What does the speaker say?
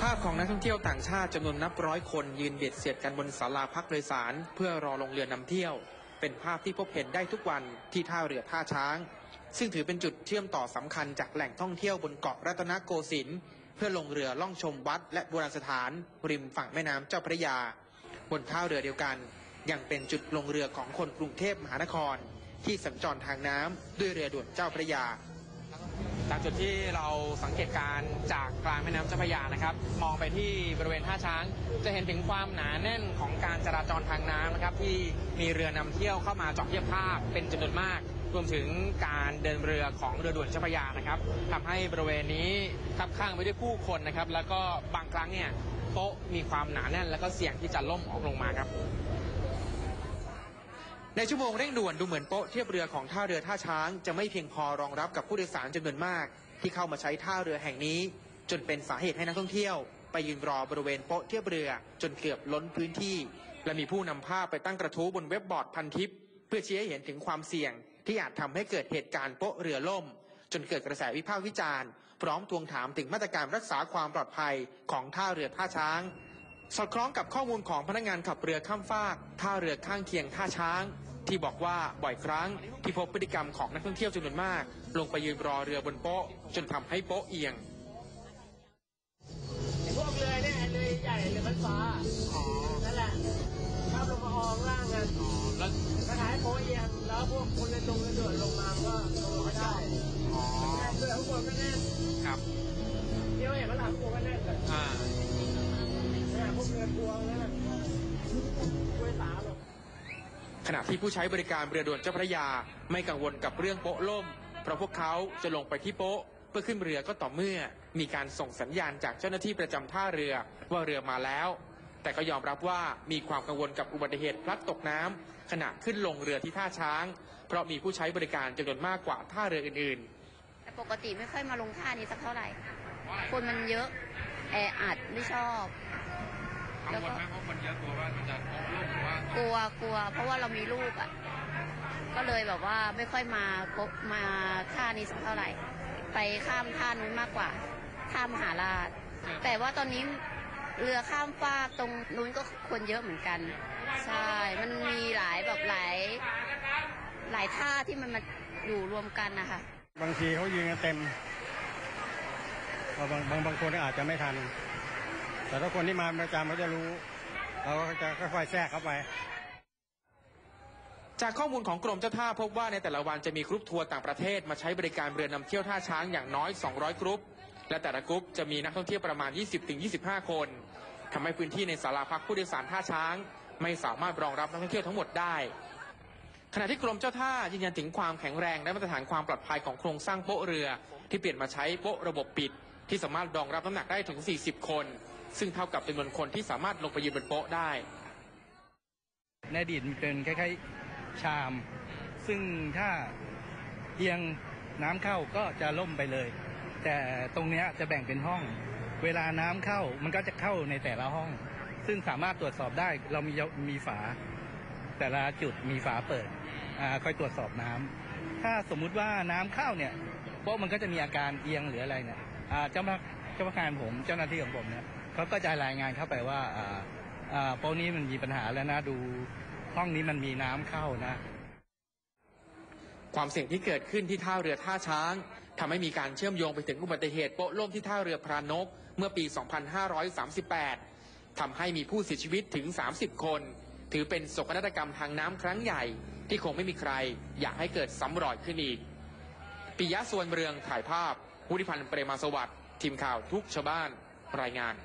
ภาพของนักท่องเที่ยวต่างชาติจำนวนนับร้อยคนยืนเบียดเสียดกันบนศาลาพักโดยสาร เพื่อรอลงเรือนำเที่ยว เป็นภาพที่พบเห็นได้ทุกวันที่ท่าเรือท่าช้าง ซึ่งถือเป็นจุดเชื่อมต่อสำคัญจากแหล่งท่องเที่ยวบนเกาะรัตนโกสินทร์เพื่อลงเรือล่องชมวัด และโบราณสถาน ริมฝั่งแม่น้ำเจ้าพระยา บนท่าเรือเดียวกัน ยังเป็นจุดลงเรือของคนกรุงเทพมหานคร ที่สัญจรทางน้ำด้วยเรือด่วนเจ้าพระยา จากจุดที่เราสังเกตการณ์จากกลางแม่น้ำเจ้าพระยานะครับ มองไปที่บริเวณท่าช้าง จะเห็นถึงความหนาแน่นของการจราจรทางน้ำนะครับ ที่มีเรือนำเที่ยวเข้ามาจอดเทียบท่าเป็นจำนวนมาก รวมถึงการเดินเรือของเรือด่วนเจ้าพระยานะครับทำให้บริเวณนี้คับข้างไปด้วยผู้คนนะครับ แล้วก็บางครั้งเนี่ยโต๊ะมีความหนาแน่น แล้วก็เสี่ยงที่จะล่มออกลงมาครับ ในชั่วโมงเร่งด่วนดูเหมือนโป๊ะเทียบเรือของท่าเรือท่าช้าง จะไม่เพียงพอรองรับกับผู้โดยสารจำนวนมาก ที่เข้ามาใช้ท่าเรือแห่งนี้ จนเป็นสาเหตุให้นักท่องเที่ยว ไปยืนรอบริเวณโป๊ะเทียบเรือจนเกือบล้นพื้นที่ และมีผู้นำภาพไปตั้งกระทู้บนเว็บบอร์ดพันทิป เพื่อชี้ให้เห็นถึงความเสี่ยง ที่อาจทำให้เกิดเหตุการณ์โป๊ะเรือล่ม จนเกิดกระแสวิพากษ์วิจารณ์พร้อมทวงถามถึงมาตรการรักษาความปลอดภัยของท่าเรือท่าช้างสอดคล้องกับข้อมูลของพนักงานขับเรือข้ามฟากท่าเรือข้างเคียงท่าช้าง ที่บอกว่าบ่อยครั้งที่พบพฤติกรรมของนักท่องเที่ยวจำนวนมาก ลงไปยืนรอเรือบนโป๊ะ จนทำให้โป๊ะเอียงพวกเรือเนี่ยเรือใหญ่เรือมันฟ้านั่นแหละชอบลงมาอองล่างกันแล้วกระถายโพเอียงแล้วพวกคนเรือลงเรือด่วนลงมาก็ลงมาได้แน่นเรือข้างบนก็แน่นครับเดี๋ยวเห็นว่าหลังข้างบนก็แน่นเลยอ่าเนี่ยพวกเรือพวงนั่นะกล้วยสาลง ขณะที่ผู้ใช้บริการเรือด่วนเจ้าพระยาไม่กังวลกับเรื่องโป๊ะล่ม เพราะพวกเขาจะลงไปที่โป๊ะ เพื่อขึ้นเรือก็ต่อเมื่อ มีการส่งสัญญาณจากเจ้าหน้าที่ประจำท่าเรือว่าเรือมาแล้ว แต่ก็ยอมรับว่ามีความกังวลกับอุบัติเหตุพลัดตกน้ำขณะขึ้นลงเรือที่ท่าช้าง เพราะมีผู้ใช้บริการจำนวนมากกว่าท่าเรืออื่นๆ แต่ปกติไม่ค่อยมาลงท่านี้สักเท่าไหร่ คนมันเยอะแออัดไม่ชอบ กังวลไหมเพราะคนเยอะกลัวว่ามันจะโป๊ะล่มหรือว่ากลัวกลัว เพราะว่าเรามีลูกอะ ก็เลยแบบว่าไม่ค่อยมาพบมาท่านี้สักเท่าไหร่ ไปข้ามท่านู้นมากกว่าท่ามหาราช แต่ว่าตอนนี้เรือข้ามฟากตรงนู้นก็คนเยอะเหมือนกัน ใช่ มันมีหลายแบบหลายหลายท่าที่มันมาอยู่รวมกันนะคะ บางทีเขายืนกันเต็มบางบางบางคนอาจจะไม่ทัน แต่ถ้าคนที่มาประจำเขาจะรู้เราก็จะค่อยๆแทรกเข้าไป จากข้อมูลของกรมเจ้าท่าพบว่าในแต่ละวันจะมีกรุ๊ปทัวร์ต่างประเทศมาใช้บริการเรือนำเที่ยวท่าช้างอย่างน้อย 200 กรุ๊ป และแต่ละกรุ๊ปจะมีนักท่องเที่ยวประมาณ 20-25 คนทำให้พื้นที่ในศาลาพักผู้โดยสารท่าช้าง ไม่สามารถรองรับนักท่องเที่ยวทั้งหมดได้ขณะที่กรมเจ้าท่ายืนยันถึงความแข็งแรงและมาตรฐานความปลอดภัยของโครงสร้างโป๊ะเรือ ที่เปลี่ยนมาใช้โป๊ะระบบปิด ที่สามารถรองรับน้ำหนักได้ถึง 40 คน ซึ่งเท่ากับจำนวนคนที่สามารถลงไปยืนบนโป๊ะได้ในอดีตมันเป็นคล้ายๆชาม ซึ่งถ้าเอียงน้ำเข้าก็จะล่มไปเลย แต่ตรงนี้จะแบ่งเป็นห้อง เวลาน้ำเข้ามันก็จะเข้าในแต่ละห้อง ซึ่งสามารถตรวจสอบได้เรามีมีฝา แต่ละจุดมีฝาเปิดอ่าคอยตรวจสอบน้ำถ้าสมมุติว่าน้ำเข้าเนี่ยเพราะมันก็จะมีอาการเอียงหรืออะไรเนี่ยอ่าเจ้าพนักเจ้าพนักงานผมเจ้าหน้าที่ของผมเนี่ย เขาก็จะรายงานเข้าไปว่าอ่าอ่าโป๊ะนี้มันมีปัญหาแล้วนะดูห้องนี้มันมีน้ำเข้านะ ความเสี่ยงที่เกิดขึ้นที่ท่าเรือท่าช้างทำให้มีการเชื่อมโยงไปถึงอุบัติเหตุโป๊ะล่มที่ท่าเรือพระนก เมื่อปี 2538ทำให้มีผู้เสียชีวิตถึง 30 คน ถือเป็นโศกนาฏกรรมทางน้ำครั้งใหญ่ ที่คงไม่มีใคร อยากให้เกิดซ้ำรอยขึ้นอีกปิยะส่วนเรืองถ่ายภาพวุฒิพันธ์เปรมาสวัสดิ์ทีมข่าวทุกชาวบ้านรายงาน